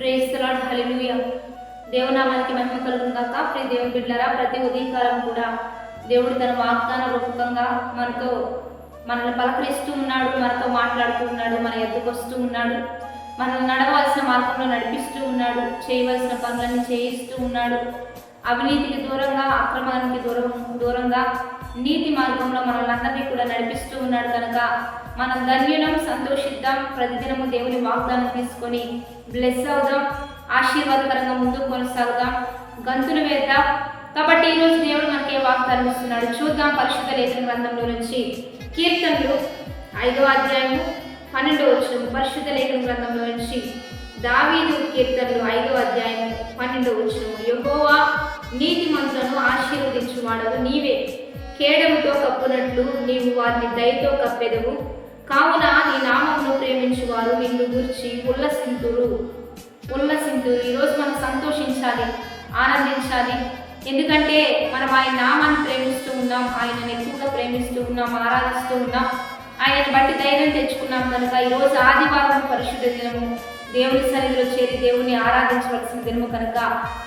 ప్రేస్తలాడు hallelujah దేవునామానికి మహిమ కలుగును గాక. ప్రియ దేవుని బిడ్డలారా ప్రతి ఉదయకాలం కూడా దేవుడు తన వాగ్దాన రూపకంగా మనతో మనల్ని పలకరిస్తూ ఉన్నాడు మనతో మాట్లాడుతూ ఉన్నాడు మన ఎద్దుకు వస్తూ ఉన్నాడు మనల్ని నడవలసిన మార్గంలో నడిపిస్తూ ఉన్నాడు చేయవలసిన పనులన్నీ చేయిస్తూ ఉన్నాడు. అవినీతికి దూరంగా అక్రమానికి దూరం దూరంగా నీతి మార్గంలో మనల్ని కూడా నడిపిస్తూ ఉన్నాడు కనుక మనం ధన్యులం సంతోషిద్దాం. ప్రతిదినము దేవుని వాగ్దానం తీసుకొని బ్లెస్ అవుదాం. ఆశీర్వాదకరంగా ముందుకు కొనసాగుదాం. గంతులు వేద్దాం కాబట్టి ఈరోజు దేవుడు మనకి ఏ వాగ్దానం ఇస్తున్నాడు. చూద్దాం పరిశుద్ధ లేఖన గ్రంథంలో నుంచి కీర్తనలు ఐదో అధ్యాయము పన్నెండో వచ్చిన పరిశుద్ధ లేఖన గ్రంథంలో నుంచి దావీదు కీర్తనలు ఐదో అధ్యాయము పన్నెండో వచ్చిన యహోవా నీతి మంత్రులను ఆశీర్వదించువాడవు నీవే. కేడముతో కప్పునట్లు నీవు వారిని దయతో కప్పెదవు. కావున నీ నామమును ప్రేమించువారు నిన్ను గుర్చి ఉల్లసింతురు. ఉల్లసింతురు. ఈరోజు మనం సంతోషించాలి ఆనందించాలి. ఎందుకంటే మనం ఆయన నామాన్ని ప్రేమిస్తూ ఉన్నాం ఆయనను ఎక్కువగా ప్రేమిస్తూ ఉన్నాం ఆరాధిస్తూ ఉన్నాం. ఆయనను బట్టి ధైర్యం తెచ్చుకున్నాం కనుక ఈరోజు ఆదివారం పరిశుద్ధ దినము. దేవుని సన్నిధిలో చేరి దేవుని ఆరాధించవలసిన దినము కనుక.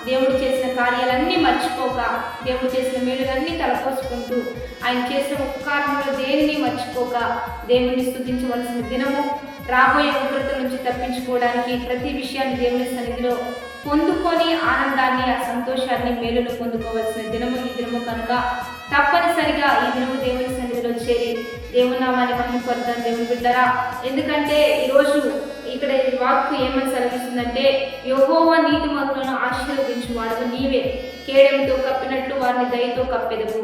దేవుడు చేసిన కార్యాలన్నీ మర్చిపోక దేవుడు చేసిన మేలులన్నీ తలపోసుకుంటూ ఆయన చేసిన ఉపకారంలో దేనిని మర్చిపోక దేవుని స్థుతించవలసిన దినము రాబోయే ఉగ్రత నుంచి తప్పించుకోవడానికి ప్రతి విషయాన్ని దేవుని సన్నిధిలో పొందుకొని ఆనందాన్ని ఆ సంతోషాన్ని మేలును పొందుకోవాల్సిన దినము ఈ దినము కనుక. తప్పనిసరిగా ఈ దినము దేవుని సన్నిధిలో చేరి దేవునామాన్ని నామాన్ని మహిమపడతాం దేవుని బిడ్డరా. ఎందుకంటే ఈరోజు ఇక్కడ ఈ వాక్కు ఏమని సెలవిస్తుందంటే యహోవ నీతి మంతులను ఆశీర్వదించు వాడు నీవే. కేడంతో కప్పినట్టు వారిని దయతో కప్పెదవు.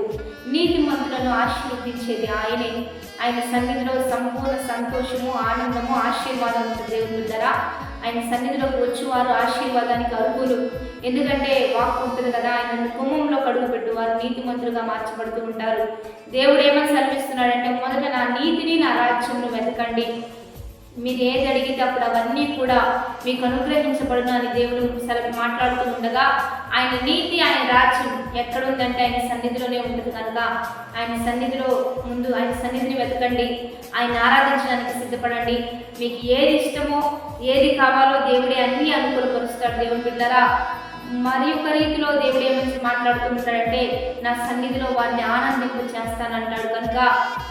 నీతి మంతులను ఆశీర్వదించేది ఆయనే. ఆయన సన్నిధిలో సంపూర్ణ సంతోషము ఆనందము ఆశీర్వాదం దేవుని ధర ఆయన సన్నిధిలోకి వచ్చి వారు ఆశీర్వాదానికి అర్హులు. ఎందుకంటే వాక్ ఉంటుంది కదా ఆయన కుంభంలో కడుగు పెట్టు వారు నీతి మంత్రులుగా మార్చబడుతూ ఉంటారు. దేవుడు ఏమని సెలవిస్తున్నాడంటే మొదట నా నీతిని నా రాజ్యంలో వెతకండి. మీరు ఏది అడిగితే అప్పుడు అవన్నీ కూడా మీకు అనుగ్రహించబడును అని దేవుడు సెలవు మాట్లాడుతూ ఉండగా ఆయన నీతి ఆయన రాజ్యం ఎక్కడుందంటే ఆయన సన్నిధిలోనే ఉంటుంది కనుక ఆయన సన్నిధిలో ముందు ఆయన సన్నిధిని వెతకండి. ఆయన ఆరాధించడానికి సిద్ధపడండి. మీకు ఏది ఇష్టమో ఏది కావాలో దేవుడే అన్నీ అనుకూలపరుస్తాడు దేవుని బిడ్డరా. మరి ఒక రీతిలో దేవుడు ఏమని మాట్లాడుతుంటాడంటే నా సన్నిధిలో వారిని ఆనందింపు చేస్తానంటాడు కనుక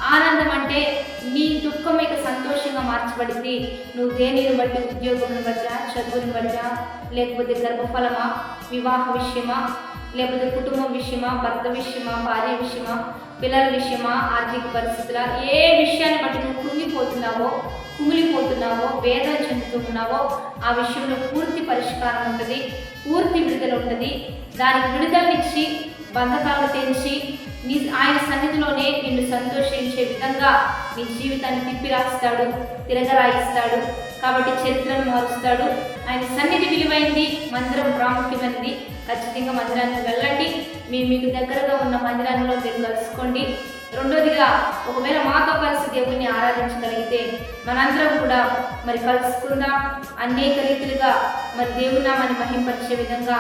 ఆనందం అంటే నీ దుఃఖం ఇక సంతోషంగా మార్చబడింది. నువ్వు దేనిని బట్టి ఉద్యోగం బట్టా చదువుని బట్టా లేకపోతే గర్భఫలమా వివాహ విషయమా లేకపోతే కుటుంబం విషయమా భర్త విషయమా భార్య విషయమా పిల్లల విషయమా ఆర్థిక పరిస్థితుల ఏ విషయాన్ని బట్టి నువ్వు కృంగిపోతున్నావో కుమిలిపోతున్నావో వేదన చెందుతున్నావో ఆ విషయంలో పూర్తి పరిష్కారం ఉంటుంది పూర్తి విడుదల ఉంటుంది. దానికి విడుదలనిచ్చి బంధకాలు తెంచి నీ ఆయన సన్నిధిలోనే నిన్ను సంతోషించే విధంగా నీ జీవితాన్ని తిప్పి రాస్తాడు తిరగరాయిస్తాడు కాబట్టి చరిత్రను మారుస్తాడు. ఆయన సన్నిధి విలువైంది మందిరం ప్రాముఖ్యమైనది ఖచ్చితంగా మందిరానికి వెళ్ళండి. మీ మీకు దగ్గరగా ఉన్న మందిరాన్ని మీరు కలుసుకోండి. రెండోదిగా ఒకవేళ మాతో కలిసి దేవుణ్ణి ఆరాధించగలిగితే మనందరం కూడా మరి కలుసుకుందాం అనేక రీతిలుగా మరి దేవుని నామాన్ని మహింపరిచే విధంగా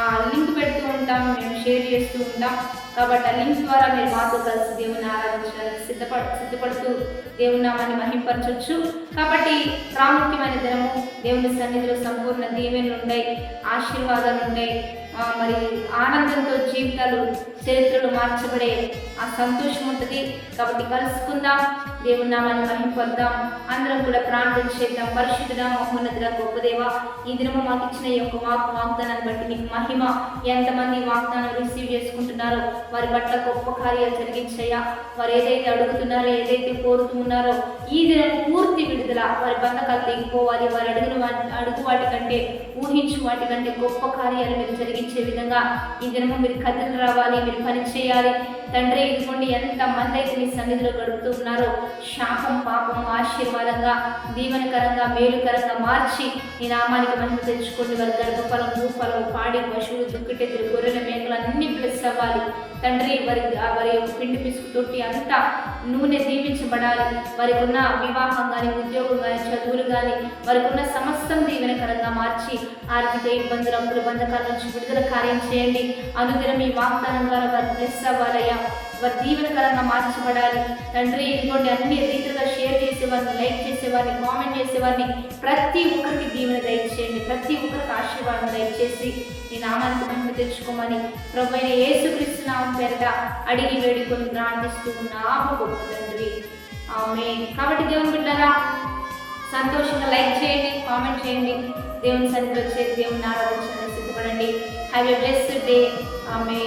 ఆ లింక్ పెడుతూ ఉంటాం మేము షేర్ చేస్తూ ఉంటాం. కాబట్టి ఆ లింక్ ద్వారా మీరు మాతో కలిసి దేవుని ఆరాధించడానికి సిద్ధపడ సిద్ధపడుతూ దేవుని నామాన్ని మహింపరచవచ్చు కాబట్టి ప్రాముఖ్యమైన దినము దేవుని సన్నిధిలో సంపూర్ణ దీవెనలు ఉన్నాయి ఆశీర్వాదాలు ఉన్నాయి మరి ఆనందంతో జీవితాలు చరిత్రలు మార్చబడే ఆ సంతోషం ఉంటుంది. కాబట్టి కలుసుకుందాం. దేవుని నామాన్ని మహింపొద్దాం అందరం కూడా ప్రార్థన చేద్దాం. పరిశుద్ధ మహోన్నతుడ గొప్పదేవ ఈ దినము మాకు ఇచ్చిన ఈ యొక్క మాకు వాగ్దానాన్ని బట్టి నీకు మహిమ ఎంతమంది వాగ్దానం రిసీవ్ చేసుకుంటున్నారో వారి పట్ల గొప్ప కార్యాలు జరిగించయ్యా వారు ఏదైతే అడుగుతున్నారో ఏదైతే కోరుతున్నారో ఈ దినం పూర్తి విడుదల. వారి బంధకాలు తెగిపోవాలి వారు అడుగున అడుగు వాటి కంటే ఊహించు వాటి కంటే గొప్ప కార్యాలు మీరు జరిగించే విధంగా ఈ దినము మీరు కథలు రావాలి మీరు పని చేయాలి. తండ్రి ఇదిగోండి ఎంత మంది అయితే మీ సన్నిధిలో గడుపుతూ ఉన్నారో శాపం పాపం ఆశీర్వాదంగా దీవనకరంగా మేలుకరంగా మార్చి ఈ నామానికి మహిమ తెచ్చుకోండి. వారి గర్భఫలం భూఫలం పాడి పశువులు దుక్కుటెత్తులు గొర్రెల మేకలు అన్ని ప్లస్ అవ్వాలి. తండ్రి వారి వారి పిండి పిసుకు తొట్టి అంతా నూనె దీపించబడాలి వారికి ఉన్న వివాహం కానీ చదువులు కానీ వారికి ఉన్న సమస్తం దీవెనకరంగా మార్చి ఆర్థిక ఇబ్బందులు అప్పుల బంధకాల నుంచి విడుదల కార్యం చేయండి. అనుదినం ఈ వాగ్దానం ద్వారా వారు బ్లెస్ అవ్వాలయ్యా వారు దీవెనకరంగా మార్చబడాలి. తండ్రి ఇదిగోండి అన్ని రీతిగా షేర్ చేసేవారిని లైక్ చేసేవారిని కామెంట్ చేసేవారిని ప్రతి ఒక్కరికి దీవెన దయచేయండి. ప్రతి ఒక్కరికి ఆశీర్వాదం దయచేసి ఈ నామానికి మహిమ తెచ్చుకోమని ప్రభుత్వ అయిన యేసుక్రీస్తు నామం పేరిట అడిగి వేడుకొని ప్రార్థిస్తూ ఉన్నాము గొప్ప తండ్రి. ఆమె కాబట్టి దేవుని బిడ్డరా సంతోషంగా లైక్ చేయండి కామెంట్ చేయండి. దేవుని సన్నిధిలో వచ్చే దేవుని ఆరాధించడానికి సిద్ధపడండి. హ్యావ్ ఎ బ్లెస్డ్ డే ఆమె